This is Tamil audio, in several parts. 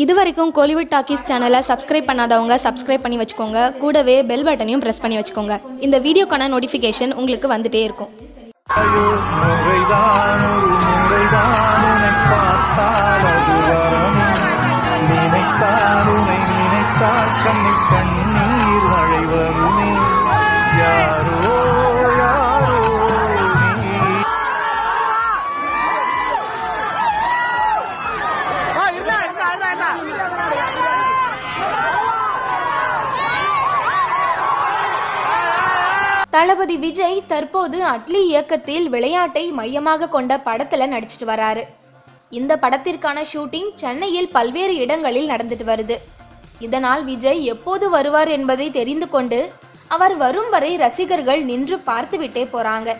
இது வரைக்கும் கோலிவுட் டாக்கீஸ் சேனலை சப்ஸ்கிரைப் பண்ணாதவங்க சப்ஸ்கிரைப் பண்ணி வச்சுக்கோங்க. கூடவே பெல் பட்டனையும் ப்ரெஸ் பண்ணி வச்சுக்கோங்க. இந்த வீடியோக்கான நோட்டிஃபிகேஷன் உங்களுக்கு வந்துட்டே இருக்கும். ஐயோ கண்ணி தளபதி விஜய் தற்போது அட்லி இயக்கத்தில் விளையாட்டை மையமாக கொண்ட படத்துல நடிச்சிட்டு வராரு. இந்த படத்திற்கான ஷூட்டிங் சென்னையில் பல்வேறு இடங்களில் நடந்துட்டு வருது. இதனால் விஜய் எப்போது வருவார் என்பதை தெரிந்து கொண்டு அவர் வரும் வரை ரசிகர்கள் நின்று பார்த்துவிட்டே போறாங்க.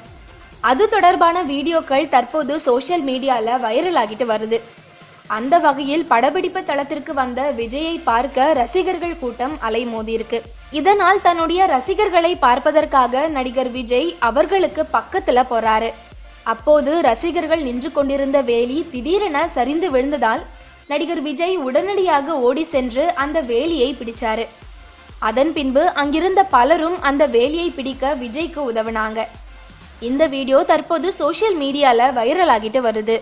அது தொடர்பான வீடியோக்கள் தற்போது சோஷியல் மீடியால வைரல் ஆகிட்டு வருது. அந்த வகையில் படப்பிடிப்பு தளத்திற்கு வந்த விஜயை பார்க்க ரசிகர்கள் கூட்டம் அலைமோதியிருக்கு. இதனால் தன்னுடைய ரசிகர்களை பார்ப்பதற்காக நடிகர் விஜய் அவர்களுக்கு பக்கத்துல போறாரு. அப்போது ரசிகர்கள் நின்று கொண்டிருந்த வேலி திடீரென சரிந்து விழுந்ததால் நடிகர் விஜய் உடனடியாக ஓடி சென்று அந்த வேலியை பிடிச்சாரு. அதன் பின்பு அங்கிருந்த பலரும் அந்த வேலியை பிடிக்க விஜய்க்கு உதவுனாங்க. இந்த வீடியோ தற்போது சோஷியல் மீடியால வைரல் ஆகிட்டு வருது.